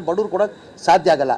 ಬಡವ್ರು ಕೊಡೋಕ್ಕೆ ಸಾಧ್ಯ ಆಗಲ್ಲ.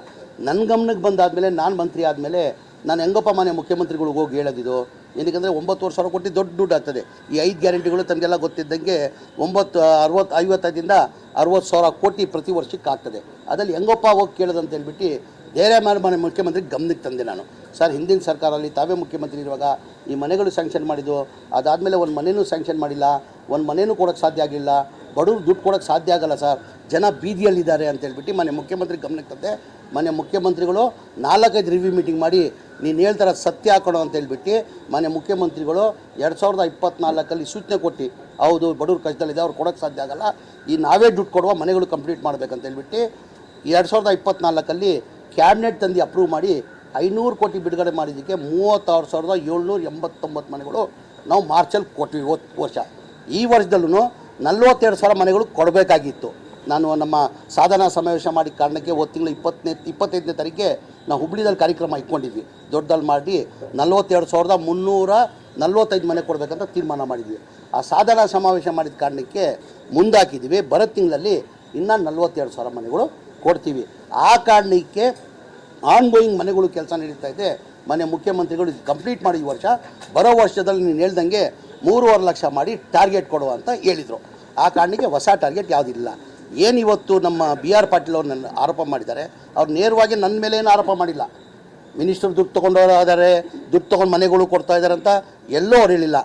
ನನ್ನ ಗಮನಕ್ಕೆ ಬಂದಾದಮೇಲೆ ನಾನು ಮಂತ್ರಿ ಆದಮೇಲೆ ನಾನು ಹೆಂಗಪ್ಪ ಮನೆ ಮುಖ್ಯಮಂತ್ರಿಗಳಿಗೆ ಹೋಗಿ ಹೇಳೋದಿದು ಏನಕ್ಕೆ ಒಂಬತ್ತುವರೆ ಸಾವಿರ ಕೊಟ್ಟು ದೊಡ್ಡ ದುಡ್ಡು ಆಗ್ತದೆ. ಈ ಐದು ಗ್ಯಾರಂಟಿಗಳು ತಮಗೆಲ್ಲ ಗೊತ್ತಿದ್ದಂಗೆ ಒಂಬತ್ತು ಅರವತ್ತು ಐವತ್ತೈದಿಂದ ಅರವತ್ತು ಸಾವಿರ ಕೋಟಿ ಪ್ರತಿ ವರ್ಷಕ್ಕೆ ಆಗ್ತದೆ. ಅದರಲ್ಲಿ ಹೆಂಗಪ್ಪ ಹೋಗಿ ಕೇಳೋದಂತ ಹೇಳ್ಬಿಟ್ಟು ಬೇರೆ ಮೇಲೆ ಮನೆ ಮುಖ್ಯಮಂತ್ರಿ ಗಮನಕ್ಕೆ ತಂದೆ ನಾನು. ಸರ್, ಹಿಂದಿನ ಸರ್ಕಾರದಲ್ಲಿ ತಾವೇ ಮುಖ್ಯಮಂತ್ರಿ ಇರುವಾಗ ಈ ಮನೆಗಳು ಸ್ಯಾಂಕ್ಷನ್ ಮಾಡಿದ್ದು, ಅದಾದಮೇಲೆ ಒಂದು ಮನೆಯೂ ಸ್ಯಾಂಕ್ಷನ್ ಮಾಡಿಲ್ಲ, ಒಂದು ಮನೆಯೂ ಕೊಡೋಕ್ಕೆ ಸಾಧ್ಯ ಆಗಿಲ್ಲ ಬಡವ್ರು ದುಡ್ಡು ಕೊಡೋಕ್ಕೆ ಸಾಧ್ಯ ಆಗಲ್ಲ ಸರ್. ಜನ ಬೀದಿಯಲ್ಲಿದ್ದಾರೆ ಅಂತ ಹೇಳ್ಬಿಟ್ಟು ಮನೆ ಮುಖ್ಯಮಂತ್ರಿ ಗಮನಕ್ಕೆ ತಂದೆ, ಮನೆ ಮುಖ್ಯಮಂತ್ರಿಗಳು ನಾಲ್ಕೈದು ರಿವ್ಯೂ ಮೀಟಿಂಗ್ ಮಾಡಿ ನೀನು ಹೇಳ್ತಾರ ಸತ್ಯ ಹಾಕೋಣ ಅಂತ ಹೇಳ್ಬಿಟ್ಟು ಮನೆ ಮುಖ್ಯಮಂತ್ರಿಗಳು ಎರಡು ಸಾವಿರದ ಇಪ್ಪತ್ನಾಲ್ಕಲ್ಲಿ ಸೂಚನೆ ಕೊಟ್ಟು. ಹೌದು, ಬಡವ್ರ ಕಷ್ಟದಲ್ಲಿದೆ, ಅವ್ರು ಕೊಡೋಕ್ಕೆ ಸಾಧ್ಯ ಆಗಲ್ಲ. ಈ ನಾವೇ ದುಡ್ಡು ಕೊಡುವ ಮನೆಗಳು ಕಂಪ್ಲೀಟ್ ಮಾಡಬೇಕಂತ ಹೇಳ್ಬಿಟ್ಟು ಎರಡು ಸಾವಿರದ ಇಪ್ಪತ್ನಾಲ್ಕಲ್ಲಿ ಕ್ಯಾಬಿನೆಟ್ ತಂದು ಅಪ್ರೂವ್ ಮಾಡಿ ಐನೂರು ಕೋಟಿ ಬಿಡುಗಡೆ ಮಾಡಿದ್ದಕ್ಕೆ ಮೂವತ್ತಾರು ಸಾವಿರದ ಏಳ್ನೂರ ಎಂಬತ್ತೊಂಬತ್ತು ಮನೆಗಳು ನಾವು ಮಾರ್ಚಲ್ಲಿ ಕೊಟ್ವಿ ಹೋದ ವರ್ಷ. ಈ ವರ್ಷದಲ್ಲೂ ನಲ್ವತ್ತೆರಡು ಸಾವಿರ ಮನೆಗಳು ಕೊಡಬೇಕಾಗಿತ್ತು. ನಾನು ನಮ್ಮ ಸಾಧನಾ ಸಮಾವೇಶ ಮಾಡಿ ಕಾರಣಕ್ಕೆ ಒಂದು ತಿಂಗಳು ಇಪ್ಪತ್ತನೇ, ಇಪ್ಪತ್ತೈದನೇ ತಾರೀಕಿಗೆ ನಾವು ಹುಬ್ಳಿದಲ್ಲಿ ಕಾರ್ಯಕ್ರಮ ಇಟ್ಕೊಂಡಿದ್ವಿ. ದೊಡ್ಡದಲ್ಲಿ ಮಾಡಿ ನಲ್ವತ್ತೆರಡು ಸಾವಿರದ ಮುನ್ನೂರ ನಲ್ವತ್ತೈದು ಮನೆ ಕೊಡಬೇಕಂತ ತೀರ್ಮಾನ ಮಾಡಿದ್ವಿ. ಆ ಸಾಧನಾ ಸಮಾವೇಶ ಮಾಡಿದ ಕಾರಣಕ್ಕೆ ಮುಂದಾಕಿದ್ದೀವಿ ಬರೋ ತಿಂಗಳಲ್ಲಿ ಇನ್ನೂ ನಲ್ವತ್ತೆರಡು ಸಾವಿರ ಮನೆಗಳು ಕೊಡ್ತೀವಿ. ಆ ಕಾರಣಕ್ಕೆ ಆನ್ ಗೋಯಿಂಗ್ ಮನೆಗಳು ಕೆಲಸ ನಡೀತಾ ಇದೆ. ಮನೆ ಮುಖ್ಯಮಂತ್ರಿಗಳು ಕಂಪ್ಲೀಟ್ ಮಾಡಿ ಈ ವರ್ಷ. ಬರೋ ವರ್ಷದಲ್ಲಿ ನೀನು ಹೇಳ್ದಂಗೆ ಮೂರುವರೆ ಲಕ್ಷ ಮಾಡಿ ಟಾರ್ಗೆಟ್ ಕೊಡುವ ಅಂತ ಹೇಳಿದರು. ಆ ಕಾರಣಕ್ಕೆ ಹೊಸ ಟಾರ್ಗೆಟ್ ಯಾವುದಿಲ್ಲ. ಇವತ್ತು ನಮ್ಮ ಬಿ ಆರ್ ಪಾಟೀಲ್ ಅವ್ರು ನನ್ನ ಆರೋಪ ಮಾಡಿದ್ದಾರೆ, ಅವ್ರು ನೇರವಾಗಿ ನನ್ನ ಮೇಲೆ ಏನು ಆರೋಪ ಮಾಡಿಲ್ಲ. ಮಿನಿಸ್ಟರ್ ದುಡ್ಡು ತೊಗೊಂಡು ಆದರೆ ದುಡ್ಡು ತೊಗೊಂಡು ಮನೆಗಳು ಕೊಡ್ತಾ ಇದ್ದಾರೆ ಅಂತ ಎಲ್ಲೋ ಅವ್ರು ಹೇಳಿಲ್ಲ.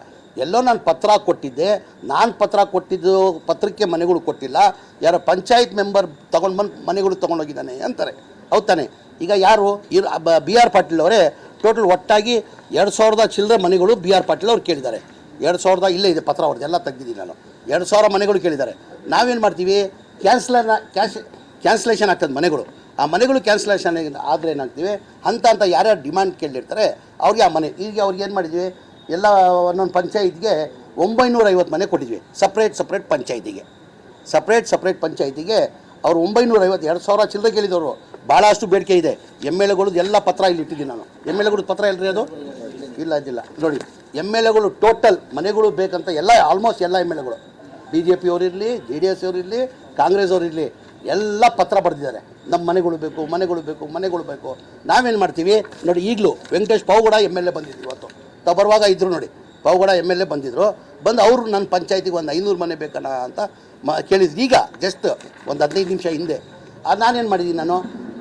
ಎಲ್ಲೋ ನಾನು ಪತ್ರ ಕೊಟ್ಟಿದ್ದೆ, ನಾನು ಪತ್ರ ಕೊಟ್ಟಿದ್ದು ಪತ್ರಕ್ಕೆ ಮನೆಗಳು ಕೊಟ್ಟಿಲ್ಲ. ಯಾರೋ ಪಂಚಾಯತ್ ಮೆಂಬರ್ ತೊಗೊಂಡು ಬಂದು ಮನೆಗಳು ತೊಗೊಂಡೋಗಿದ್ದಾನೆ ಅಂತಾರೆ. ಹೌದು ತಾನೆ? ಈಗ ಯಾರು? ಇರು, ಬಿ ಆರ್ ಪಾಟೀಲ್ ಅವರೇ ಟೋಟಲ್ ಒಟ್ಟಾಗಿ ಎರಡು ಸಾವಿರದ ಚಿಲ್ಲರೆ ಮನೆಗಳು ಬಿ ಆರ್ ಪಾಟೀಲ್ ಅವ್ರು ಕೇಳಿದ್ದಾರೆ. ಎರಡು ಸಾವಿರದ ಇಲ್ಲೇ ಇದೆ ಪತ್ರ ಅವ್ರದ್ದು ಎಲ್ಲ ತೆಗ್ದಿದ್ದೀನಿ ನಾನು. ಎರಡು ಸಾವಿರ ಮನೆಗಳು ಕೇಳಿದ್ದಾರೆ. ನಾವೇನು ಮಾಡ್ತೀವಿ? ಕ್ಯಾನ್ಸಲರ್ ಕ್ಯಾನ್ಸ್ ಕ್ಯಾನ್ಸಲೇಷನ್ ಆಗ್ತದೆ ಮನೆಗಳು. ಆ ಮನೆಗಳು ಕ್ಯಾನ್ಸಲೇಷನ್ ಆದರೆ ಏನಾಗ್ತೀವಿ? ಅಂತ ಅಂತ ಯಾರ್ಯಾರು ಡಿಮ್ಯಾಂಡ್ ಕೇಳಿರ್ತಾರೆ, ಅವ್ರಿಗೆ ಆ ಮನೆ, ಈಗ ಅವ್ರಿಗೆ ಏನು ಮಾಡಿದ್ವಿ? ಎಲ್ಲ ಒಂದೊಂದು ಪಂಚಾಯತ್ಗೆ ಒಂಬೈನೂರ ಐವತ್ತು ಮನೆ ಕೊಟ್ಟಿದ್ವಿ ಸಪ್ರೇಟ್ ಸಪ್ರೇಟ್ ಪಂಚಾಯತಿಗೆ. ಸಪ್ರೇಟ್ ಸಪ್ರೇಟ್ ಪಂಚಾಯತಿಗೆ ಅವ್ರು ಒಂಬೈನೂರ ಐವತ್ತು ಎರಡು ಸಾವಿರ ಚಿಲ್ಲರೆ ಕೇಳಿದವರು. ಭಾಳಷ್ಟು ಬೇಡಿಕೆ ಇದೆ. ಎಂ ಎಲ್ ಎಗಳದ್ದು ಎಲ್ಲ ಪತ್ರ ಇಲ್ಲಿ ಇಟ್ಟಿದ್ದೀನಿ ನಾನು ಎಂ ಎಲ್ ಎಗಳದ್ದು ಪತ್ರ ರೀ ಅದು? ಇಲ್ಲ ಅದಿಲ್ಲ ನೋಡಿ ಎಂ ಎಲ್ ಎಗಳು ಟೋಟಲ್ ಮನೆಗಳು ಬೇಕಂತ ಎಲ್ಲ ಆಲ್ಮೋಸ್ಟ್ ಎಲ್ಲ ಎಂ ಎಲ್ ಎಗಳು. ಬಿ ಜೆ ಪಿ ಅವರಿರಲಿ ಜೆ ಡಿ ಎಸ್ ಅವರಿರಲಿ ಕಾಂಗ್ರೆಸ್ ಅವರಿರಲಿ ಎಲ್ಲ ಪತ್ರ ಬರೆದಿದ್ದಾರೆ. ನಮ್ಮ ಮನೆಗಳು ಬೇಕು ಮನೆಗಳು ಬೇಕು ಮನೆಗಳು ಬೇಕು. ನಾವೇನು ಮಾಡ್ತೀವಿ? ನೋಡಿ, ಈಗಲೂ Venkatesh Pavugowda M L A ಬಂದಿದ್ರು ಇವತ್ತು. ತಾವು ಬರುವಾಗ ಇದ್ರು ನೋಡಿ, ಪಾವುಗಡ ಎಂ ಎಲ್ ಎ ಬಂದಿದ್ರು. ಬಂದು ಅವರು ನನ್ನ ಪಂಚಾಯತಿಗೆ ಒಂದು ಐನೂರು ಮನೆ ಬೇಕಣ್ಣ ಅಂತ ಮ, ಕೇಳಿದ್ರು. ಈಗ ಜಸ್ಟ್ ಒಂದು ಹದಿನೈದು ನಿಮಿಷ ಹಿಂದೆ. ಅದು ನಾನೇನು ಮಾಡಿದ್ದೀನಿ ನಾನು?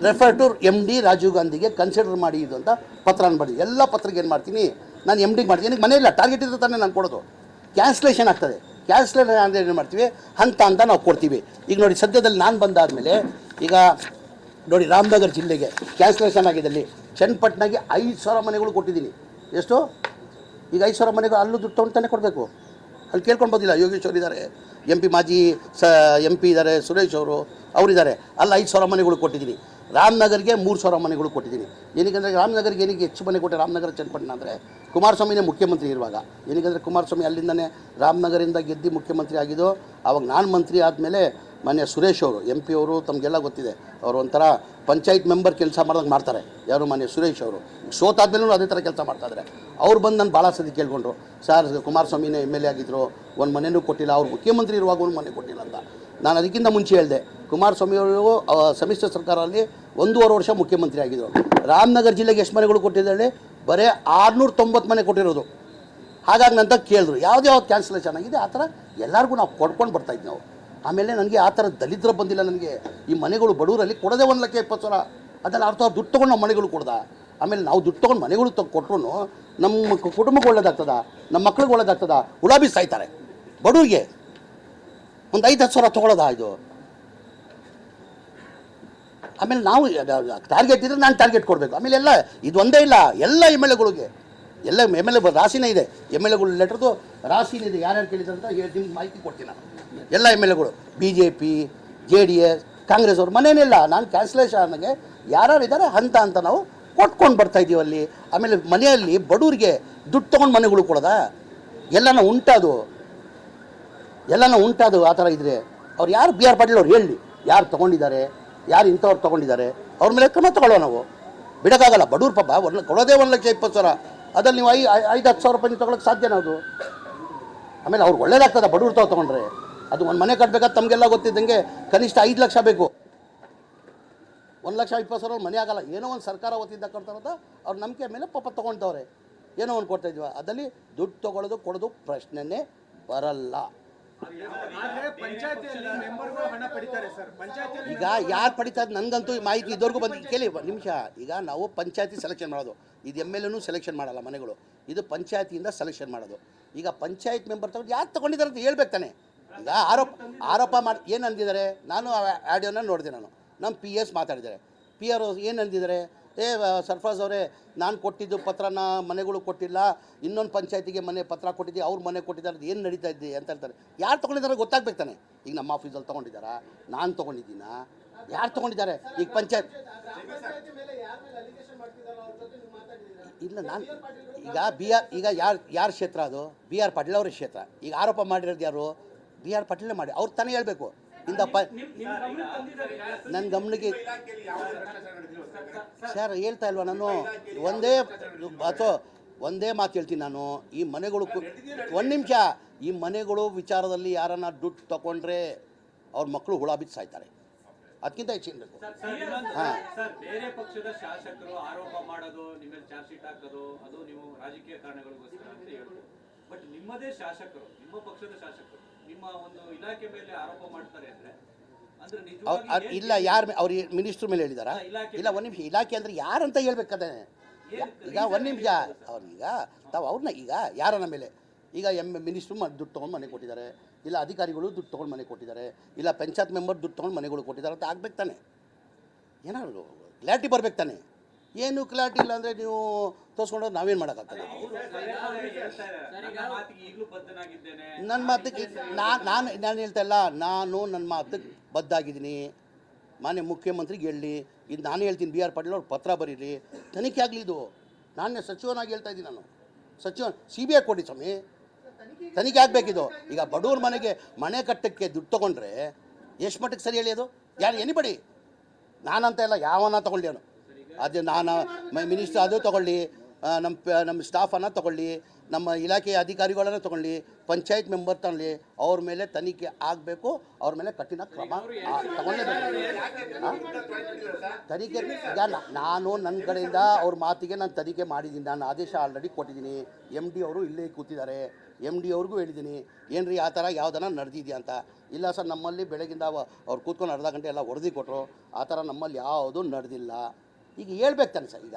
Refer to M D Rajiv ಗಾಂಧಿಗೆ ಕನ್ಸಿಡರ್ ಮಾಡಿ ಇದು ಅಂತ ಪತ್ರ ಅನ್ಬಾರ್ದು ಎಲ್ಲ ಪತ್ರಕ್ಕೆ ಏನು ಮಾಡ್ತೀನಿ? ನಾನು ಎಂ ಡಿಗೆ ಮಾಡ್ತೀನಿ. ಮನೆ ಇಲ್ಲ ಟಾರ್ಗೆಟ್ ಇದ್ರೆ ತಾನೇ ನಾನು ಕೊಡೋದು. ಕ್ಯಾನ್ಸಲೇಷನ್ ಆಗ್ತದೆ. ಕ್ಯಾನ್ಸಲೇಷನ್ ಅಂದರೆ ಏನು ಮಾಡ್ತೀವಿ? ಹಂತ ಅಂತ ನಾವು ಕೊಡ್ತೀವಿ. ಈಗ ನೋಡಿ, ಸದ್ಯದಲ್ಲಿ ನಾನು ಬಂದಾದಮೇಲೆ ಈಗ ನೋಡಿ, ರಾಮನಗರ ಜಿಲ್ಲೆಗೆ ಕ್ಯಾನ್ಸಲೇಷನ್ ಆಗಿದೆ ಅಲ್ಲಿ ಚನ್ನಪಟ್ಟಣಗೆ ಐದು ಸಾವಿರ ಮನೆಗಳು ಕೊಟ್ಟಿದ್ದೀನಿ. ಎಷ್ಟು? ಈಗ ಐದು ಸಾವಿರ ಮನೆಗಳು ಅಲ್ಲೂ ದುಡ್ಡು ತೊಗೊಂಡು ತಾನೇ ಕೊಡಬೇಕು. ಅಲ್ಲಿ ಕೇಳ್ಕೊಳ್ಬೋದಿಲ್ಲ ಯೋಗೇಶ್ ಅವರು ಇದ್ದಾರೆ ಎಂ ಪಿ ಮಾಜಿ ಸ ಎಂ ಪಿ ಇದ್ದಾರೆ ಸುರೇಶ್ ಅವರು ಅವರಿದ್ದಾರೆ ಅಲ್ಲಿ ಐದು ಸಾವಿರ ಮನೆಗಳು ಕೊಟ್ಟಿದ್ದೀನಿ. ರಾಮನಗರ್ಗೆ ಮೂರು ಸಾವಿರ ಮನೆಗಳು ಕೊಟ್ಟಿದ್ದೀನಿ. ಏನಕ್ಕೆ ರಾಮನಗರಿಗೆ ಏನಕ್ಕೆ ಹೆಚ್ಚು ಮನೆ ಕೊಟ್ಟೆ ರಾಮನಗರ ಚನ್ನಪಟ್ಟಣ ಅಂದರೆ ಕುಮಾರಸ್ವಾಮಿನೇ ಮುಖ್ಯಮಂತ್ರಿ ಇರುವಾಗ. ಏನಕ್ಕೆ ಕುಮಾರಸ್ವಾಮಿ ಅಲ್ಲಿಂದನೇ ರಾಮನಗರಿಂದ ಗೆದ್ದು ಮುಖ್ಯಮಂತ್ರಿ ಆಗಿದ್ದು, ಅವಾಗ ನಾನು ಮಂತ್ರಿ ಆದಮೇಲೆ ಮನೆ ಸುರೇಶ್ ಅವರು, ಎಂ ಪಿ ಅವರು, ತಮಗೆಲ್ಲ ಗೊತ್ತಿದೆ. ಅವರು ಒಂಥರ ಪಂಚಾಯತ್ ಮೆಂಬರ್ ಕೆಲಸ ಮಾಡಿದಾಗ ಮಾಡ್ತಾರೆ. ಯಾರು ಮನೆ ಸುರೇಶ್ ಅವರು? ಸೋತಾದ್ಮೇಲೂ ಅದೇ ಥರ ಕೆಲಸ ಮಾಡ್ತಾಯಿದ್ದಾರೆ ಅವ್ರು ಬಂದು ನಾನು ಭಾಳ ಸತಿ ಕೇಳ್ಕೊಂಡ್ರು, ಸರ್ ಕುಮಾರಸ್ವಾಮಿನೇ ಎಂ ಎಲ್ ಎ ಆಗಿದ್ದರು ಒಂದು ಮನೆಯೂ ಕೊಟ್ಟಿಲ್ಲ, ಅವ್ರು ಮುಖ್ಯಮಂತ್ರಿ ಇರುವಾಗ ಒಂದು ಮನೆ ಕೊಟ್ಟಿಲ್ಲ ಅಂತ. ನಾನು ಅದಕ್ಕಿಂತ ಮುಂಚೆ ಹೇಳಿದೆ ಕುಮಾರಸ್ವಾಮಿ ಅವರು ಆ, ಸಮ್ಮಿಶ್ರ ಸರ್ಕಾರದಲ್ಲಿ ಒಂದೂವರೆ ವರ್ಷ ಮುಖ್ಯಮಂತ್ರಿ ಆಗಿದ್ದರು ರಾಮನಗರ ಜಿಲ್ಲೆಗೆ ಎಷ್ಟು ಮನೆಗಳು ಕೊಟ್ಟಿದ್ದಾಳೆ ಬರೀ ಆರುನೂರ ತೊಂಬತ್ತು ಮನೆ ಕೊಟ್ಟಿರೋದು. ಹಾಗಾಗಿ ನಂತ ಕೇಳಿದ್ರು. ಯಾವುದೇ ಯಾವ್ದು ಕ್ಯಾನ್ಸಲೇಷನ್ ಆಗಿದೆ? ಆ ಥರ ಎಲ್ಲರಿಗೂ ನಾವು ಕೊಡ್ಕೊಂಡು ಬರ್ತಾಯಿದ್ವಿ ನಾವು. ಆಮೇಲೆ ನನಗೆ ಆ ಥರ ದಲಿತರ ಬಂದಿಲ್ಲ ನನಗೆ. ಈ ಮನೆಗಳು ಬಡವರಲ್ಲಿ ಕೊಡದೆ ಒಂದು ಲಕ್ಷ ಇಪ್ಪತ್ತು ಸಾವಿರ. ಅದನ್ನು ಅರ್ಥ ದುಡ್ಡು ತೊಗೊಂಡು ನಾವು ಮನೆಗಳು ಕೊಡ್ದ. ಆಮೇಲೆ ನಾವು ದುಡ್ಡು ತೊಗೊಂಡು ಮನೆಗಳು ತೊ ಕೊಟ್ಟರು ನಮ್ಮ ಕುಟುಂಬಕ್ಕೆ ಒಳ್ಳೇದಾಗ್ತದ ನಮ್ಮ ಮಕ್ಳಿಗೆ ಒಳ್ಳೇದಾಗ್ತದ. ಗುಲಾಬಿ ಸಾಯ್ತಾರೆ. ಬಡವರಿಗೆ. ಒಂದು ಐದು, ಹತ್ತು ಸಾವಿರ ತೊಗೊಳೋದಾ ಇದು? ಆಮೇಲೆ ನಾವು ಟಾರ್ಗೆಟ್ ಇದ್ರೆ ನಾನು ಟಾರ್ಗೆಟ್ ಕೊಡಬೇಕು. ಆಮೇಲೆ ಎಲ್ಲ, ಇದು ಒಂದೇ ಇಲ್ಲ, ಎಲ್ಲ ಎಂ ಎಲ್ ಎಗಳಿಗೆ ಎಲ್ಲ ಎಂ ಎಲ್ ಎ ರಾಶಿನೇ ಇದೆ. ಎಂ ಎಲ್ ಎಗಳು ಲೆಟ್ರದು ರಾಸಿನೇ ಇದೆ. ಯಾರ್ಯಾರು ಕೇಳಿದ್ರು ಅಂತ ಹೇಳಿ ನಿಮ್ಗೆ ಮಾಹಿತಿ ಕೊಡ್ತೀನಿ ನಾನು. ಎಲ್ಲ ಎಂ ಎಲ್ ಎಗಳು B J P J D S Congress ಅವರು ಮನೇನಿಲ್ಲ ನಾನು ಕ್ಯಾನ್ಸಲೇಷನ್ಗೆ ಯಾರ್ಯಾರು ಇದ್ದಾರೆ ಹಂತ ಅಂತ ನಾವು ಕೊಟ್ಕೊಂಡು ಬರ್ತಾ ಇದೀವಿ ಅಲ್ಲಿ. ಆಮೇಲೆ ಮನೆಯಲ್ಲಿ ಬಡವ್ರಿಗೆ ದುಡ್ಡು ತೊಗೊಂಡು ಮನೆಗಳು ಕೊಡೋದಾ? ಎಲ್ಲನ ಉಂಟದು ಎಲ್ಲನೂ ಉಂಟಾದವು ಆ ಥರ ಇದ್ರೆ. ಅವ್ರು ಯಾರು ಬಿ ಆರ್ ಪಾಟೀಲ್ ಅವ್ರು ಹೇಳಿ. ಯಾರು ತೊಗೊಂಡಿದ್ದಾರೆ, ಯಾರು ಇಂಥವ್ರು ತೊಗೊಂಡಿದ್ದಾರೆ, ಅವ್ರ ಮೇಲೆ ಕ್ರಮ ತಗೊಳ್ಳೋ ನಾವು. ಬಿಡೋಕ್ಕಾಗಲ್ಲ. ಬಡವ್ರ ಪಾಪ, ಒಂದು ಕೊಡೋದೇ ಒಂದು ಲಕ್ಷ ಇಪ್ಪತ್ತು ಸಾವಿರ. ಅದ್ರಲ್ಲಿ ನೀವು ಐ ಐದು, ಹತ್ತು ಸಾವಿರ ರೂಪಾಯಿ ತೊಗೊಳಕ್ಕೆ ಸಾಧ್ಯನಾ ಅದು? ಆಮೇಲೆ ಅವ್ರು ಒಳ್ಳೇದಾಗ್ತದೆ ಬಡವ್ರು ತಾವು ತೊಗೊಂಡ್ರೆ. ಅದು ಒಂದು ಮನೆ ಕಟ್ಟಬೇಕಾದ್ರೆ ತಮಗೆಲ್ಲ ಗೊತ್ತಿದ್ದಂಗೆ ಕನಿಷ್ಠ ಐದು ಲಕ್ಷ ಬೇಕು. ಒಂದು ಲಕ್ಷ ಇಪ್ಪತ್ತು ಸಾವಿರ ಮನೆ ಆಗಲ್ಲ. ಏನೋ ಒಂದು ಸರ್ಕಾರ ವತಿಯಿಂದ ಕೊಡ್ತಾರಂತ ಅವ್ರ ನಂಬಿಕೆ ಮೇಲೆ ಪಾಪ ತೊಗೊಳ್ತವ್ರೆ ಏನೋ ಒಂದು ಕೊಡ್ತಾ ಅದರಲ್ಲಿ ದುಡ್ಡು ತೊಗೊಳೋದು ಕೊಡೋದು ಪ್ರಶ್ನೆನೇ ಬರಲ್ಲ. ಈಗ ಯಾರು ಪಡಿತಾ ನನಗಂತೂ ಈ ಮಾಹಿತಿ ಇದ್ದವ್ರಿಗೂ ಬಂದು ಕೇಳಿ ನಿಮಿಷ. ಈಗ ನಾವು ಪಂಚಾಯತಿ ಸೆಲೆಕ್ಷನ್ ಮಾಡೋದು. ಇದು ಎಂ ಎಲ್ ಎನೂ ಸೆಲೆಕ್ಷನ್ ಮಾಡಲ್ಲ ಮನೆಗಳು. ಇದು ಪಂಚಾಯತಿಯಿಂದ ಸೆಲೆಕ್ಷನ್ ಮಾಡೋದು. ಈಗ ಪಂಚಾಯತ್ ಮೆಂಬರ್ ತಗೊಂಡು ಯಾರು ತೊಗೊಂಡಿದ್ದಾರೆ ಅಂತ ಹೇಳ್ಬೇಕು ತಾನೆ. ಈಗ ಆರೋಪ ಆರೋಪ ಮಾಡಿ ಏನು ಅಂದಿದ್ದಾರೆ? ನಾನು ಆಡಿಯೋನ ನೋಡಿದೆ ನಾನು. ನಮ್ಮ ಪಿ ಎಸ್ ಮಾತಾಡಿದ್ದಾರೆ. ಪಿ ಆರ್ ಏನು ಅಂದಿದ್ದಾರೆ? ಏ ಸರ್ಫರಾಜ್ ಅವರೇ, ನಾನು ಕೊಟ್ಟಿದ್ದು ಪತ್ರನ ಮನೆಗಳು ಕೊಟ್ಟಿಲ್ಲ, ಇನ್ನೊಂದು ಪಂಚಾಯತಿಗೆ ಮನೆ ಪತ್ರ ಕೊಟ್ಟಿದ್ದೆ, ಅವ್ರ ಮನೆ ಕೊಟ್ಟಿದ್ದಾರೆ ಏನು ನಡೀತಾ ಇದ್ದೆ ಅಂತ ಹೇಳ್ತಾರೆ. ಯಾರು ತೊಗೊಂಡಿದ್ದಾರೆ ಗೊತ್ತಾಗ್ಬೇಕು ತಾನೆ. ಈಗ ನಮ್ಮ ಆಫೀಸಲ್ಲಿ ತೊಗೊಂಡಿದ್ದಾರಾ? ನಾನು ತೊಗೊಂಡಿದ್ದೀನಾ? ಯಾರು ತೊಗೊಂಡಿದ್ದಾರೆ? ಈಗ ಪಂಚಾಯತ್ ಇಲ್ಲ, ನಾನು ಈಗ ಬಿ ಆರ್ ಈಗ ಯಾರು ಯಾರ ಕ್ಷೇತ್ರ ಅದು? ಬಿ ಆರ್ ಪಾಟೀಲ್ ಅವರ ಕ್ಷೇತ್ರ. ಈಗ ಆರೋಪ ಮಾಡಿರೋದು ಯಾರು? ಬಿ ಆರ್ ಪಾಟೀಲೇ ಮಾಡಿ. ಅವ್ರು ತಾನೇ ಹೇಳಬೇಕು. ಇಂದ ಪ ನನ್ನ ಗಮನಕ್ಕೆ ಸರ್ ಹೇಳ್ತಾ ಇಲ್ವಾ ನಾನು? ಒಂದೇ ಅಥವಾ ಒಂದೇ ಮಾತು ಹೇಳ್ತೀನಿ ನಾನು. ಈ ಮನೆಗಳು ಒಂದು ನಿಮಿಷ. ಈ ಮನೆಗಳು ವಿಚಾರದಲ್ಲಿ ಯಾರನ್ನ ದುಡ್ಡು ತಗೊಂಡ್ರೆ ಅವ್ರ ಮಕ್ಕಳು ಹುಳ ಬಿದ್ದು ಸಾಯ್ತಾರೆ. ಅದಕ್ಕಿಂತ ಹೆಚ್ಚಿನ ಹಾಂ ಸರ್, ಇನ್ನೊಂದು- ಹಾ. ಸರ್ ಬೇರೆ ಪಕ್ಷದ ಶಾಸಕರು ಆರೋಪ ಮಾಡೋದು ನಿಮ್ಮ ಚಾರ್ಜ್ ಶೀಟ್ ಹಾಕೋದು ಅದು ನೀವು ರಾಜಕೀಯ ಕಾರಣಗಳಿಗೋಸ್ಕರ ಅಂತ ಹೇಳ್ಬೋದು. ಬಟ್ ನಿಮ್ಮದೇ ಶಾಸಕರು ನಿಮ್ಮ ಪಕ್ಷದ ಶಾಸಕರು ನಿಮ್ಮ ಒಂದು ಇಲಾಖೆ ಮೇಲೆ ಆರೋಪ ಮಾಡ್ತಾರೆ ಅಂದ್ರೆ ಅಂದ್ರೆ ಅವ್ರು ನಿಜವಾಗಿ ಇಲ್ಲ ಯಾರ ಅವ್ರ ಮಿನಿಸ್ಟ್ರ್ ಮೇಲೆ ಹೇಳಿದಾರ? ಇಲ್ಲ ಒಂದು ನಿಮಿಷ ಇಲಾಖೆ ಅಂದ್ರೆ ಯಾರಂತ ಹೇಳ್ಬೇಕಾದ್ರೆ ಈಗ ಒಂದು ನಿಮಿಷ ಅವ್ರೀಗ ತಾವು ಅವ್ರನ್ನ ಈಗ ಯಾರನ್ನ ಮೇಲೆ? ಈಗ ಎಂ ಮಿನಿಸ್ಟ್ರು ದುಡ್ಡು ತೊಗೊಂಡು ಮನೆ ಕೊಟ್ಟಿದ್ದಾರೆ ಇಲ್ಲ ಅಧಿಕಾರಿಗಳು ದುಡ್ಡು ತೊಗೊಂಡು ಮನೆ ಕೊಟ್ಟಿದ್ದಾರೆ ಇಲ್ಲ ಪಂಚಾಯತ್ ಮೆಂಬರ್ ದುಡ್ಡು ತೊಗೊಂಡು ಮನೆಗಳು ಕೊಟ್ಟಿದ್ದಾರೆ ಅಂತ ಆಗ್ಬೇಕು ತಾನೆ? ಏನಾದ್ರು ಕ್ಲಾರಿಟಿ ಬರ್ಬೇಕು ತಾನೆ? ಏನು ಕ್ಲಾರಿಟಿ ಇಲ್ಲ ಅಂದರೆ ನೀವು ತೋರಿಸ್ಕೊಂಡ್ರೆ ನಾವೇನು ಮಾಡೋಕ್ಕಾಗಲ್ಲ ನನ್ನ ಮಾತಿಗೆ ನಾನು ನಾನು ನಾನು ಹೇಳ್ತಾ ಇಲ್ಲ, ನಾನು ನನ್ನ ಮಾತಕ್ಕೆ ಬದ್ದಾಗಿದ್ದೀನಿ ಮಾನ್ಯ ಮುಖ್ಯಮಂತ್ರಿಗೆ ಹೇಳಿ, ಇದು ನಾನು ಹೇಳ್ತೀನಿ, ಬಿ ಆರ್ ಪಾಟೀಲ್ ಅವ್ರು ಪತ್ರ ಬರೀರಿ, ತನಿಖೆ ಆಗಲಿ ಇದು. ನಾನೇ ಸಚಿವನಾಗಿ ಹೇಳ್ತಾ ಇದ್ದೀನಿ ನಾನು. ಸಚಿವ, ಸಿ ಬಿ ಐ ಕೊಡಿ ಸ್ವಾಮಿ. ತನಿಖೆ ಆಗಬೇಕಿದು. ಈಗ ಬಡವ್ರ ಮನೆಗೆ ಮನೆ ಕಟ್ಟಕ್ಕೆ ದುಡ್ಡು ತೊಗೊಂಡ್ರೆ ಎಷ್ಟು ಮಟ್ಟಿಗೆ ಸರಿ ಹೇಳಿ ಅದು? ಯಾರು ಎನಿಬಡಿ ನಾನಂತ ಇಲ್ಲ ಯಾವನ ತಗೊಳ್ಳಿ ಅವನು. ಅದೇ ನಾನು ಮಿನಿಸ್ಟರ್ ಅದು ತಗೊಳ್ಳಿ. ನಮ್ಮ ನಮ್ಮ ಸ್ಟಾಫನ್ನು ತಗೊಳ್ಳಿ, ನಮ್ಮ ಇಲಾಖೆಯ ಅಧಿಕಾರಿಗಳನ್ನ ತಗೊಳ್ಳಿ, ಪಂಚಾಯತ್ ಮೆಂಬರ್ ತಗೊಳ್ಳಿ ಅವ್ರ ಮೇಲೆ ತನಿಖೆ ಆಗಬೇಕು, ಅವ್ರ ಮೇಲೆ ಕಠಿಣ ಕ್ರಮ ತಗೊಳ್ಳೇಬೇಕು? ತನಿಖೆ, ಈಗ ನಾನು ನನ್ನ ಕಡೆಯಿಂದ ಅವ್ರ ಮಾತಿಗೆ ನಾನು ತನಿಖೆ ಮಾಡಿದ್ದೀನಿ. ನಾನು ಆದೇಶ ಆಲ್ರೆಡಿ ಕೊಟ್ಟಿದ್ದೀನಿ. ಎಂ ಡಿ ಅವರು ಇಲ್ಲೇ ಕೂತಿದ್ದಾರೆ. ಎಂ ಡಿ ಅವ್ರಿಗೂ ಹೇಳಿದ್ದೀನಿ. ಏನ್ರಿ ಆ ಥರ ಯಾವ್ದನ ನಡೆದಿದೆಯಾ ಅಂತ. ಇಲ್ಲ ಸರ್, ನಮ್ಮಲ್ಲಿ ಬೆಳಗಿಂದ ಅವ- ಅವ್ರು ಕೂತ್ಕೊಂಡು ಅರ್ಧ ಗಂಟೆ ಎಲ್ಲ ವರದಿ ಕೊಟ್ಟರು ಆ ಥರ ನಮ್ಮಲ್ಲಿ ಯಾವುದೂ ನಡೆದಿಲ್ಲ. ಈಗ ಹೇಳ್ಬೇಕು ತಾನೆ ಸರ್, ಈಗ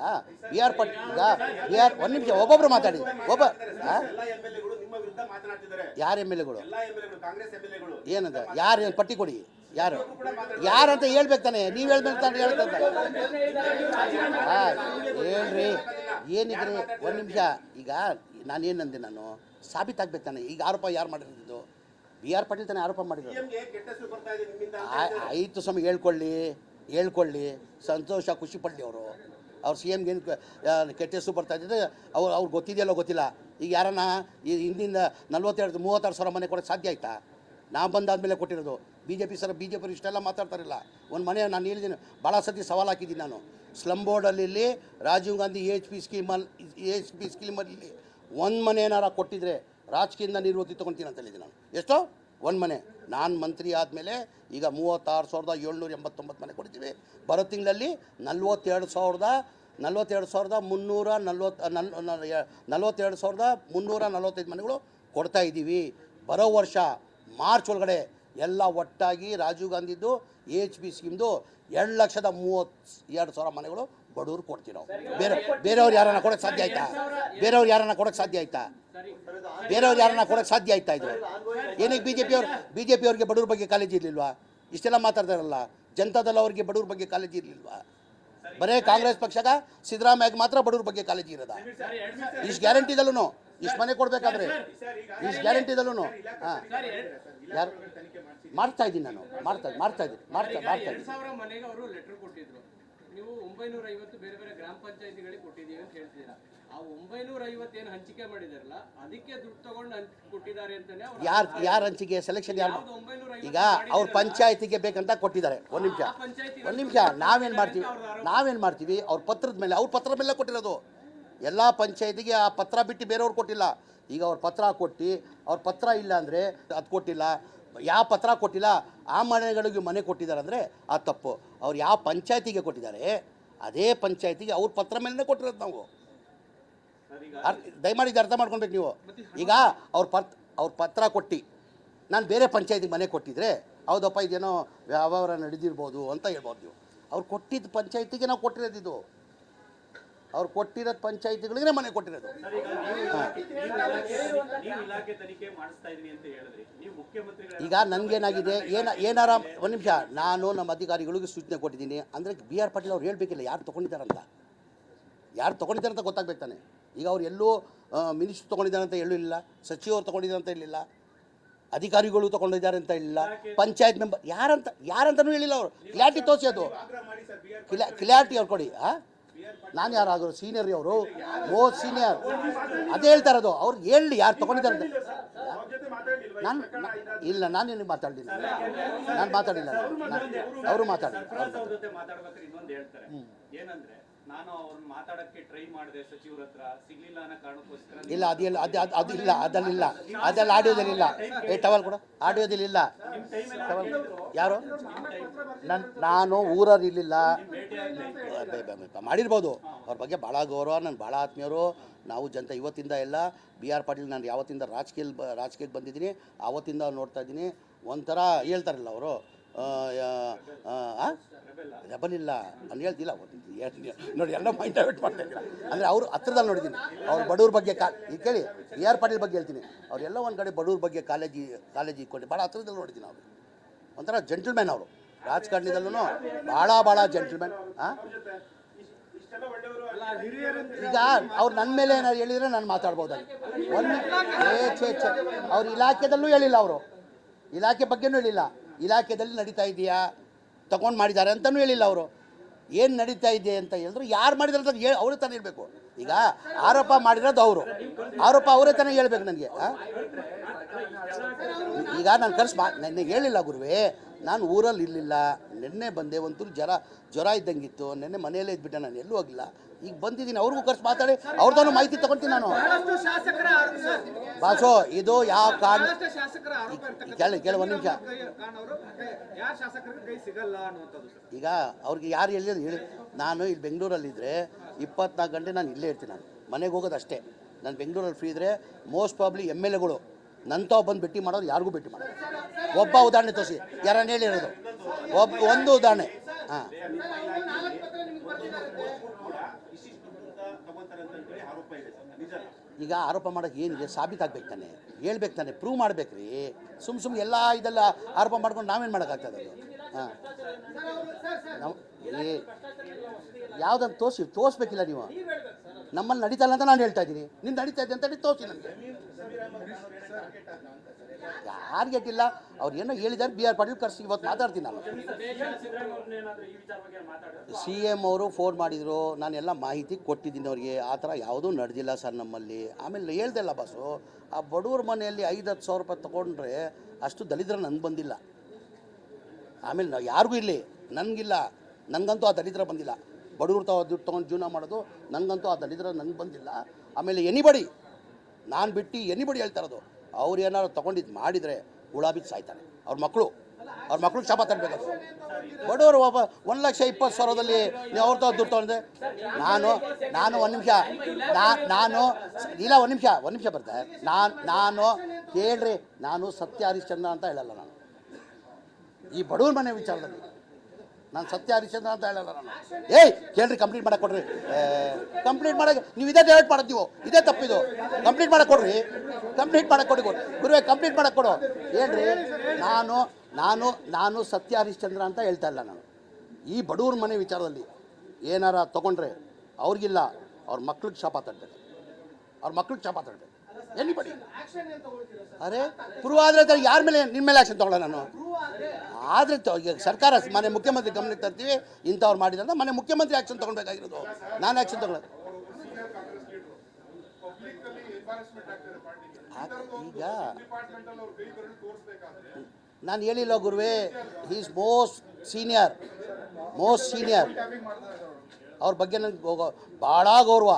ಬಿ ಆರ್ ಪಟ್ ಈಗ ಬಿ ಆರ್ ಒಂದು ನಿಮಿಷ, ಒಬ್ಬೊಬ್ರು ಮಾತಾಡಿ. ಒಬ್ಬ ಯಾರು ಎಂ ಎಲ್ ಎಗಳು? ಏನಂತ ಯಾರು ಏನು ಪಟ್ಟಿ ಕೊಡಿ. ಯಾರು? ಯಾರಂತ ಹೇಳ್ಬೇಕು ತಾನೆ. ನೀವು ಹೇಳ್ಬೇಕು ತಾನೆ ಹೇಳ್ತಂತ ಹಾಂ ಹೇಳ್ರಿ. ಏನಿದ್ರಿ ಒಂದು ನಿಮಿಷ. ಈಗ ನಾನು ಏನಂದೆ ನಾನು? ಸಾಬೀತಾಗ್ಬೇಕು ತಾನೆ. ಈಗ ಆರೋಪ ಯಾರು ಮಾಡಿರೋದು? ಬಿ ಆರ್ ಪಾಟೀಲ್ ತಾನೆ ಆರೋಪ ಮಾಡಿದ್ರು ಆಯ್ತು ಸ್ವಾಮಿ ಹೇಳ್ಕೊಳ್ಳಿ. ಹೇಳ್ಕೊಳ್ಳಿ. ಸಂತೋಷ, ಖುಷಿ ಪಡಲಿ ಅವರು. ಅವ್ರು ಸಿ ಎಮ್ಗೆ ಏನು ಕೆಟ್ಟ ಹೆಸರು ಬರ್ತಾ ಇದ್ದರೆ ಅವ್ರು ಅವ್ರಿಗೆ ಗೊತ್ತಿದೆಯಲ್ಲೋ ಗೊತ್ತಿಲ್ಲ. ಈಗ ಯಾರನ್ನ ಈ ಹಿಂದಿಂದ ನಲ್ವತ್ತೆರಡು, ಮೂವತ್ತಾರು ಸಾವಿರ ಮನೆ ಕೊಡೋಕ್ಕೆ ಸಾಧ್ಯ ಆಯ್ತಾ? ನಾವು ಬಂದಾದ್ಮೇಲೆ ಕೊಟ್ಟಿರೋದು. B J P sir B J P ಇಷ್ಟೆಲ್ಲ ಮಾತಾಡ್ತಾರಿಲ್ಲ. ಒಂದು ಮನೆ ನಾನು ಹೇಳಿದ್ದೀನಿ ಭಾಳ ಸತಿ ಸವಾಲು ಹಾಕಿದ್ದೀನಿ ನಾನು. ಸ್ಲಮ್ ಬೋರ್ಡಲ್ಲಿ ರಾಜೀವ್ ಗಾಂಧಿ ಎಚ್ ಪಿ ಸ್ಕೀಮಲ್ಲಿ ಎಚ್ ಪಿ ಸ್ಕೀಮಲ್ಲಿ ಒಂದು ಮನೆ ಏನಾರ ಕೊಟ್ಟಿದ್ರೆ ರಾಜಕೀಯದಿಂದ ನಿರ್ವೃತ್ತಿ ತೊಗೊತೀನಿ ಅಂತ ಹೇಳಿದ್ದೀನಿ ನಾನು. ಎಷ್ಟೋ? ಒಂದು ಮನೆ. ನಾನು ಮಂತ್ರಿ ಆದಮೇಲೆ ಈಗ ಮೂವತ್ತಾರು ಸಾವಿರದ ಏಳ್ನೂರ ಎಂಬತ್ತೊಂಬತ್ತು ಮನೆ ಕೊಡ್ತೀವಿ. ಬರೋ ತಿಂಗಳಲ್ಲಿ ನಲ್ವತ್ತೆರಡು ಸಾವಿರದ ನಲ್ವತ್ತೆರಡು ಸಾವಿರದ ಮುನ್ನೂರ ನಲ್ವತ್ತು, ನಲ್, ನಲ್- ಎ- ನಲ್ವತ್ತೆರಡು ಸಾವಿರದ ಮುನ್ನೂರ ನಲ್ವತ್ತೈದು ಮನೆಗಳು ಕೊಡ್ತಾ ಇದ್ದೀವಿ. ಬರೋ ವರ್ಷ ಮಾರ್ಚ್ ಒಳಗಡೆ ಎಲ್ಲ ಒಟ್ಟಾಗಿ ರಾಜೀವ್ ಗಾಂಧಿದು ಎಚ್ ಪಿ ಸ್ಕೀಮ್ದು ಎರಡು ಲಕ್ಷದ ಮೂವತ್ತು ಎರಡು ಸಾವಿರ ಮನೆಗಳು ಬಡವರು ಕೊಡ್ತೀವಿ ನಾವು. ಬೇರೆ, ಬೇರೆಯವ್ರು ಯಾರನ್ನ ಕೊಡೋಕೆ ಸಾಧ್ಯ ಆಯ್ತಾ? ಬೇರೆಯವ್ರು ಯಾರನ್ನ ಕೊಡೋಕೆ ಸಾಧ್ಯ ಆಯ್ತಾ? ಬೇರೆಯವ್ರು ಯಾರನ್ನ ಕೊಡೋಕೆ ಸಾಧ್ಯ ಆಯ್ತಾ ಇದು ಏನಕ್ಕೆ ಬಿ ಜೆ ಪಿಯವ್ರು ಬಿ ಜೆ ಪಿಯವ್ರಿಗೆ ಬಡವ್ರ ಬಗ್ಗೆ ಕಾಲೇಜ್ ಇರಲಿಲ್ವಾ? ಇಷ್ಟೆಲ್ಲ ಮಾತಾಡ್ತಾರಲ್ಲ ಜನತಾದಲ್ಲ ಅವ್ರಿಗೆ ಬಡವ್ರ ಬಗ್ಗೆ ಕಾಲೇಜ್ ಇರಲಿಲ್ವಾ? ಬರೇ ಕಾಂಗ್ರೆಸ್ ಪಕ್ಷಗ ಸಿದ್ದರಾಮಯ್ಯಗೆ ಮಾತ್ರ ಬಡವ್ರ ಬಗ್ಗೆ ಕಾಲೇಜ್ ಇರೋದ? ಇಷ್ಟು ಗ್ಯಾರಂಟಿದಲ್ಲೂ ಇಷ್ಟು ಮನೆ ಕೊಡಬೇಕಾದ್ರೆ? ಇಷ್ಟು ಗ್ಯಾರಂಟಿದಲ್ಲೂ ಹಾಂ. ಯಾರು? ಮಾಡ್ತಾ ಇದ್ದೀನಿ ನಾನು. ಮಾಡ್ತಾ ಮಾಡ್ತಾ ಇದ್ದೀನಿ. ಮಾಡ್ತಾ ಮಾಡ್ತಾ ಇದ್ದೀನಿ. ನೀವು ಒಂಬೈನೂರ ಐವತ್ತು ಬೇರೆ ಬೇರೆ ಗ್ರಾಮ ಪಂಚಾಯತಿಗಳಿಗೆ ಕೊಟ್ಟಿದ್ದೀವಿ ಅಂತ ಹೇಳ್ತೀರಾ? ಆ ಒಂಬೈನೂರ ಐವತ್ತು ಏನು ಹಂಚಿಕೆ ಮಾಡಿದಾರಲ್ಲ ಅದಕ್ಕೆ ದುಡ್ಡು ತಗೊಂಡು ಹಂಚ್ ಕೊಟ್ಟಿದ್ದಾರೆ ಅಂತಾನೆ ಯಾರು ಯಾರು ಹಂಚಿಕೆ? ಸೆಲೆಕ್ಷನ್ ಯಾರು? ಈಗ ಅವ್ರ ಪಂಚಾಯತಿಗೆ ಬೇಕಂತ ಕೊಟ್ಟಿದ್ದಾರೆ. ಒಂದು ನಿಮಿಷ. ಒಂದು ನಿಮಿಷ. ನಾವೇನು ಮಾಡ್ತೀವಿ? ನಾವೇನು ಮಾಡ್ತೀವಿ? ಅವ್ರ ಪತ್ರದ ಮೇಲೆ ಅವ್ರ ಪತ್ರದ ಮೇಲೆ ಕೊಟ್ಟಿರೋದು. ಎಲ್ಲ ಪಂಚಾಯತಿಗೆ ಆ ಪತ್ರ ಬಿಟ್ಟು ಬೇರೆಯವ್ರು ಕೊಟ್ಟಿಲ್ಲ. ಈಗ ಅವ್ರ ಪತ್ರ ಕೊಟ್ಟು ಅವ್ರ ಪತ್ರ ಇಲ್ಲ ಅಂದರೆ ಅದು ಕೊಟ್ಟಿಲ್ಲ. ಯಾವ ಪತ್ರ ಕೊಟ್ಟಿಲ್ಲ ಆ ಮನೆಗಳಿಗೆ ಮನೆ ಕೊಟ್ಟಿದ್ದಾರೆ ಅಂದರೆ ಆ ತಪ್ಪು. ಅವ್ರು ಯಾವ ಪಂಚಾಯತಿಗೆ ಕೊಟ್ಟಿದ್ದಾರೆ ಅದೇ ಪಂಚಾಯತಿಗೆ ಅವ್ರ ಪತ್ರ ಮೇಲೆ ಕೊಟ್ಟಿರೋದು ನಾವು. ದಯಮಾಡಿ ಇದು ಅರ್ಥ ಮಾಡ್ಕೊಳ್ಬೇಕು ನೀವು. ಈಗ ಅವ್ರ ಪತ್ ಅವ್ರ ಪತ್ರ ಕೊಟ್ಟು ನಾನು ಬೇರೆ ಪಂಚಾಯತಿಗೆ ಮನೆ ಕೊಟ್ಟಿದ್ರೆ ಹೌದಪ್ಪ ಇದೇನೋ ವ್ಯವಹಾರ ನಡೆದಿರ್ಬೋದು ಅಂತ ಹೇಳ್ಬೋದು ನೀವು. ಅವ್ರು ಕೊಟ್ಟಿದ್ದ ಪಂಚಾಯತಿಗೆ ನಾವು ಕೊಟ್ಟಿರೋದಿದ್ದು ಇದು. ಅವ್ರು ಕೊಟ್ಟಿರೋ ಪಂಚಾಯತಿಗಳಿಗೆ ಮನೆ ಕೊಟ್ಟಿರೋದು. ಈಗ ನನಗೇನಾಗಿದೆ? ಏನ ಏನಾರ ಒಂದು ನಿಮಿಷ. ನಾನು ನಮ್ಮ ಅಧಿಕಾರಿಗಳಿಗೆ ಸೂಚನೆ ಕೊಟ್ಟಿದ್ದೀನಿ. ಅಂದರೆ ಬಿ ಆರ್ ಪಾಟೀಲ್ ಅವ್ರು ಹೇಳಬೇಕಿಲ್ಲ ಯಾರು ತೊಗೊಂಡಿದ್ದಾರಂತ. ಯಾರು ತೊಗೊಂಡಿದ್ದಾರೆ ಅಂತ ಗೊತ್ತಾಗ್ಬೇಕು ತಾನೆ. ಈಗ ಅವ್ರು ಎಲ್ಲೂ ಮಿನಿಸ್ಟ್ರು ತೊಗೊಂಡಿದ್ದಾರೆ ಅಂತ ಹೇಳಿಲ್ಲ ಸಚಿವರು ತಗೊಂಡಿದ್ದಾರೆ ಅಂತ ಹೇಳಿಲ್ಲ ಅಧಿಕಾರಿಗಳು ತಗೊಂಡಿದ್ದಾರೆ ಅಂತ ಹೇಳಿಲ್ಲ ಪಂಚಾಯತ್ ಮೆಂಬರ್ ಯಾರಂತ ಯಾರಂತನೂ ಹೇಳಿಲ್ಲ ಅವರು. ಕ್ಲಾರಿಟಿ ತೋರಿಸಿ ಅದು. ಕ್ಲಾ ಕ್ಲಾರಿಟಿ ಅವ್ರು ಕೊಡಿ ಹಾಂ? ನಾನು ಯಾರಾದರೂ ಸೀನಿಯರ್ ಅವರು ಓ ಸೀನಿಯರ್ ಅದೇ ಹೇಳ್ತಾ ಇರೋದು ಅವ್ರು ಹೇಳಿ ಯಾರು ತಗೊಂಡಿದ್ದಾರೆ ಅಂತ. ನಾನು ಇಲ್ಲ ನಾನು ನಿನಗೆ ಮಾತಾಡಲಿಲ್ಲ. ನಾನು ಮಾತಾಡಿಲ್ಲ ಅವರು ಮಾತಾಡಿಲ್ಲ ಸರ್ಫರಾಜ್ ಅವ್ರ ಜೊತೆ ಮಾತಾಡ್ಬೇಕಾದ್ರೆ ಇನ್ನೊಂದು ಹೇಳ್ತಾರೆ ಏನಂದ್ರೆ ನಾನು ಅವ್ರನ್ನ ಮಾತಾಡಕ್ಕೆ ಟ್ರೈ ಮಾಡಿದೆ ಸಚಿವರ ಹತ್ರ. ಸಿಗ್ಲಿಲ್ಲ ಅನ್ನೋ ಕಾರಣಕ್ಕೋಸ್ಕರ ಇಲ್ಲ ಅದಿಲ್ಲ ಅದು ಅದು ಇಲ್ಲ ಅದಲ್ಲಿಲ್ಲ. ಅದೆಲ್ಲ ಆಡಿಯೋದಲ್ಲಿಲ್ಲ ಏ ಟವಲ್ ಕೊಡು. ಆಡಿಯೋದಲ್ಲಿಲ್ಲ. ಟವಲ್. ಯಾರು? ನನ್ನ ನಾನು ಊರವ್ರು ಇರಲಿಲ್ಲ. ಮಾಡಿರ್ಬೋದು. ಅವ್ರ ಬಗ್ಗೆ ಭಾಳ ಗೌರವ ನನ್ನ ಭಾಳ ಆತ್ಮೀಯರು. ನಾವು ಜನತೆ ಇವತ್ತಿಂದ ಎಲ್ಲ ಬಿ ಆರ್ ಪಾಟೀಲ್ ನಾನು ಯಾವತ್ತಿಂದ ರಾಜಕೀಯ ರಾಜಕೀಯಕ್ಕೆ ಬಂದಿದ್ದೀನಿ ಆವತ್ತಿಂದ ನೋಡ್ತಾ ಇದ್ದೀನಿ. ಒಂಥರ ಹೇಳ್ತಾರಲ್ಲ ಅವರು. ರೆಬಲ್ ಇಲ್ಲ. ಅಲ್ಲಿ ಹೇಳ್ತಿಲ್ಲ ನೋಡಿ, ಎಲ್ಲ ಪಾಯಿಂಟ್ ಡೈವರ್ಟ್ ಮಾಡ್ತಾ ಅಂದರೆ ಅವರು ಹತ್ರದಲ್ಲಿ ನೋಡಿದ್ದೀನಿ. ಅವ್ರು ಬಡವ್ರ ಬಗ್ಗೆ ಕಾ ಈಗ ಕೇಳಿ, ಬಿ ಆರ್ ಪಾಟೀಲ್ ಬಗ್ಗೆ ಹೇಳ್ತೀನಿ. ಅವರೆಲ್ಲ ಒಂದು ಕಡೆ ಬಡವ್ರ ಬಗ್ಗೆ ಕಾಲೇಜಿ ಕಾಲೇಜಿ ಇಟ್ಕೊಂಡು ಭಾಳ ಹತ್ರದಲ್ಲಿ ನೋಡಿದ್ದೀನಿ ಅವರು. ಒಂಥರ ಜೆಂಟಲ್ಮ್ಯಾನ್ ಅವರು. ರಾಜಕಾರಣದಲ್ಲೂ ಭಾಳ ಭಾಳ ಜೆಂಟಲ್ಮ್ಯಾನ್ ಹಾಂ ಈಗ ಅವ್ರು ನನ್ನ ಮೇಲೆ ಏನಾದ್ರು ಹೇಳಿದ್ರೆ ನಾನು ಮಾತಾಡ್ಬೋದಾಗಿ ಒಂದು ಛೇ ಛೇ. ಅವ್ರ ಇಲಾಖೆದಲ್ಲೂ ಹೇಳಿಲ್ಲ ಅವರು. ಇಲಾಖೆ ಬಗ್ಗೆನೂ ಹೇಳಿಲ್ಲ. ಇಲಾಖೆದಲ್ಲಿ ನಡೀತಾ ಇದೆಯಾ? ತಗೊಂಡು ಮಾಡಿದ್ದಾರೆ ಅಂತಲೂ ಹೇಳಿಲ್ಲ ಅವರು. ಏನು ನಡೀತಾ ಇದೆ ಅಂತ ಹೇಳಿದ್ರು, ಯಾರು ಮಾಡಿದಾರೆ ಅಂತ ಹೇಳಿ ಅವರೇ ತಾನೇ ಹೇಳಬೇಕು. ಈಗ ಆರೋಪ ಮಾಡಿರೋದು ಅವರು. ಆರೋಪ ಅವರೇ ತಾನೇ ಹೇಳ್ಬೇಕು ನನಗೆ ಈಗ ನಾನು ಕರ್ಸ್ ಮಾ ನನಗೆ ಹೇಳಿಲ್ಲ ಗುರುವೇ ನಾನು ಊರಲ್ಲಿ ಇರಲಿಲ್ಲ ನಿನ್ನೆ ಬಂದೆ ಒಂಚೂರು ಜ್ವರ ಜ್ವರ ಇದ್ದಂಗಿತ್ತು ನಿನ್ನೆ ಮನೆಯಲ್ಲೇ ಇದ್ಬಿಟ್ಟೆ ನಾನು ಎಲ್ಲೂ ಹೋಗಿಲ್ಲ. ಈಗ ಬಂದಿದ್ದೀನಿ ಅವ್ರಿಗೂ ಖರ್ಚು ಮಾತಾಡಿ ಅವ್ರದ್ದು ಮಾಹಿತಿ ತಗೊಳ್ತೀನಿ ನಾನು. ಬಾಸೋ ಇದು ಯಾವ ಕಾರಣ. ಕೇಳಿ ಕೇಳಿ ಒಂದು ನಿಮಿಷ. ಈಗ ಅವ್ರಿಗೆ ಯಾರು ಹೇಳಿದ್ರು ಹೇಳಿ. ನಾನು ಇಲ್ಲಿ ಬೆಂಗಳೂರಲ್ಲಿದ್ದರೆ ಇಪ್ಪತ್ನಾಲ್ಕು ಗಂಟೆ ನಾನು ಇಲ್ಲೇ ಇರ್ತೀನಿ ನಾನು. ಮನೆಗೆ ಹೋಗೋದು ಅಷ್ಟೇ ನಾನು ಬೆಂಗಳೂರಲ್ಲಿ ಫ್ರೀ ಇದ್ದರೆ ಮೋಸ್ಟ್ ಪ್ರಾಬ್ಲಿ ಎಂ ಎಲ್ ಎಗಳು ನಂತಾವ್ ಬಂದು ಭೇಟಿ ಮಾಡೋರು ಯಾರಿಗೂ ಭೇಟಿ ಮಾಡೋದು ಒಬ್ಬ ಉದಾಹರಣೆ ತೋರಿಸಿ. ಯಾರನ್ನ ಹೇಳಿರೋದು ಒಬ್ಬ ಒಂದು ಉದಾಹರಣೆ. ಹಾಂ. ಈಗ ಆರೋಪ ಮಾಡೋಕೆ ಏನಿದೆ ಸಾಬೀತಾಗ್ಬೇಕು ತಾನೆ. ಹೇಳ್ಬೇಕು ತಾನೆ. ಪ್ರೂವ್ ಮಾಡ್ಬೇಕು ರೀ ಸುಮ್ ಸುಮ್ಮನೆ ಎಲ್ಲ ಇದೆಲ್ಲ ಆರೋಪ ಮಾಡ್ಕೊಂಡು ನಾವೇನು ಮಾಡೋಕ್ಕಾಗ್ತದೆ ಹಾಂ. ನಾವು ಏ ಯಾವುದಂತ ತೋರಿಸಿ? ತೋರಿಸ್ಬೇಕಿಲ್ಲ ನೀವು. ನಮ್ಮಲ್ಲಿ ನಡೀತಲ್ಲ ಅಂತ ನಾನು ಹೇಳ್ತಾ ಇದ್ದೀನಿ. ನಿನ್ನ ನಡೀತಾ ಇದೆ ಅಂತ ತೋರಿಸಿ ನನಗೆ. ಯಾರಿಗೆ ಇಲ್ಲ ಅವ್ರು ಏನೋ ಹೇಳಿದ್ದಾರೆ ಬಿ ಆರ್ ಪಾಟೀಲ್ ಕರ್ಸಿ ಇವತ್ತು ಮಾತಾಡ್ತೀನಿ ನಾನು ಸಿ ಎಂ ಅವರು ಫೋನ್ ಮಾಡಿದರು ನಾನೆಲ್ಲ ಮಾಹಿತಿ ಕೊಟ್ಟಿದ್ದೀನಿ ಅವ್ರಿಗೆ. ಆ ಥರ ಯಾವುದೂ ನಡೆದಿಲ್ಲ ಸರ್ ನಮ್ಮಲ್ಲಿ. ಆಮೇಲೆ ಹೇಳ್ದಲ್ಲ ಬಸ್ಸು ಆ ಬಡವ್ರ ಮನೆಯಲ್ಲಿ ಐದು ಹತ್ತು ಸಾವಿರ ರೂಪಾಯಿ ತೊಗೊಂಡ್ರೆ ಅಷ್ಟು ದಲಿದ್ರ ನನಗೆ ಬಂದಿಲ್ಲ. ಆಮೇಲೆ ನಾವು ಯಾರಿಗೂ ಇರಲಿ, ನನಗಿಲ್ಲ. ನನಗಂತೂ ಆ ದಲಿದ್ರ ಬಂದಿಲ್ಲ. ಬಡವ್ರು ತಾವು ದುಡ್ಡು ತೊಗೊಂಡು ಜೀವನ ಮಾಡೋದು ನನಗಂತೂ ಆ ದಲಿದ್ರ ನನಗೆ ಬಂದಿಲ್ಲ. ಆಮೇಲೆ ಎನಿಬಡಿ ನಾನು ಬಿಟ್ಟು ಎನಿಬಡಿ ಹೇಳ್ತಾ ಇರೋದು. ಅವ್ರು ಏನಾದ್ರು ತೊಗೊಂಡಿದ್ದು ಮಾಡಿದರೆ ಹುಳ ಬಿದ್ದು ಸಾಯ್ತಾನೆ. ಅವ್ರ ಮಕ್ಕಳು ಅವ್ರ ಮಕ್ಳಿಗೆ ಶಾಪ ತರಬೇಕು. ಬಡವರು ಒಬ್ಬ ಒಂದು ಲಕ್ಷ ಇಪ್ಪತ್ತು ಸಾವಿರದಲ್ಲಿ ನೀವು ಅವ್ರ ದುಡ್ಡು ತೊಗೊಂಡೆ ನಾನು ನಾನು ಒಂದು ನಿಮಿಷ ನಾನು ಇಲ್ಲ ಒಂದು ನಿಮಿಷ ಒಂದು ನಿಮಿಷ ಬರ್ತಾರೆ ನಾನು ನಾನು ಕೇಳ್ರಿ, ನಾನು ಸತ್ಯ ಹರಿಶ್ಚಂದ್ರ ಅಂತ ಹೇಳಲ್ಲ ನಾನು. ಈ ಬಡವ್ರ ಮನೆ ವಿಚಾರದಲ್ಲಿ ನಾನು ಸತ್ಯ ಹರಿಶ್ಚಂದ್ರ ಅಂತ ಹೇಳಲ್ಲ ನಾನು. ಏಯ್ ಕೇಳ್ರಿ ಕಂಪ್ಲೀಟ್ ಮಾಡಕ್ಕೆ ಕೊಡ್ರಿ. ಕಂಪ್ಲೀಟ್ ಮಾಡಕ್ಕೆ ನೀವು ಇದೇ ಡೈರೆಕ್ಟ್ ಮಾಡೋದು ನೀವು. ಇದೇ ತಪ್ಪಿದು ಕಂಪ್ಲೀಟ್ ಮಾಡಕ್ಕೆ ಕೊಡ್ರಿ. ಕಂಪ್ಲೀಟ್ ಮಾಡಕ್ಕೆ ಕೊಡಿ ಗುರುವೆ ಕಂಪ್ಲೀಟ್ ಮಾಡಕ್ಕೆ ಕೊಡು. ಹೇಳ್ರಿ, ನಾನು ನಾನು ನಾನು ಸತ್ಯ ಹರಿಶ್ಚಂದ್ರ ಅಂತ ಹೇಳ್ತಾ ಇಲ್ಲ ನಾನು. ಈ ಬಡವ್ರ ಮನೆ ವಿಚಾರದಲ್ಲಿ ಏನಾರ ತಗೊಂಡ್ರೆ ಅವ್ರಿಗಿಲ್ಲ, ಅವ್ರ ಮಕ್ಳಿಗೆ ಶಾಪ ತಟ್ಟಬೇಕು ಅವ್ರ ಮಕ್ಳಿಗೆ ಶಾಪ ತಟ್ಟಬೇಕು ಬಡಿ? ಅರೆ ಪ್ರೂವ್ ಆದರೆ ಯಾರ ಮೇಲೆ ನಿಮ್ಮ ಮೇಲೆ ಆಕ್ಷನ್ ತಗೊಳ್ಳೋಣ ನಾನು? ಆದರೆ ಈಗ ಸರ್ಕಾರ ಮನೆ ಮುಖ್ಯಮಂತ್ರಿ ಗಮನಕ್ಕೆ ತರ್ತೀವಿ, ಇಂಥವ್ರು ಮಾಡಿದ್ರೆ ಮನೆ ಮುಖ್ಯಮಂತ್ರಿ ಆಕ್ಷನ್ ತಗೊಳ್ಬೇಕಾಗಿರೋದು ನಾನು ಆಕ್ಷನ್ ತಗೊಳ್ಳೋದು. ಈಗ ನಾನು ಹೇಳಿಲ್ಲ ಗುರುವೇ is most senior most senior ಅವ್ರ ಬಗ್ಗೆ ನನಗೆ ಭಾಳ ಗೌರವ.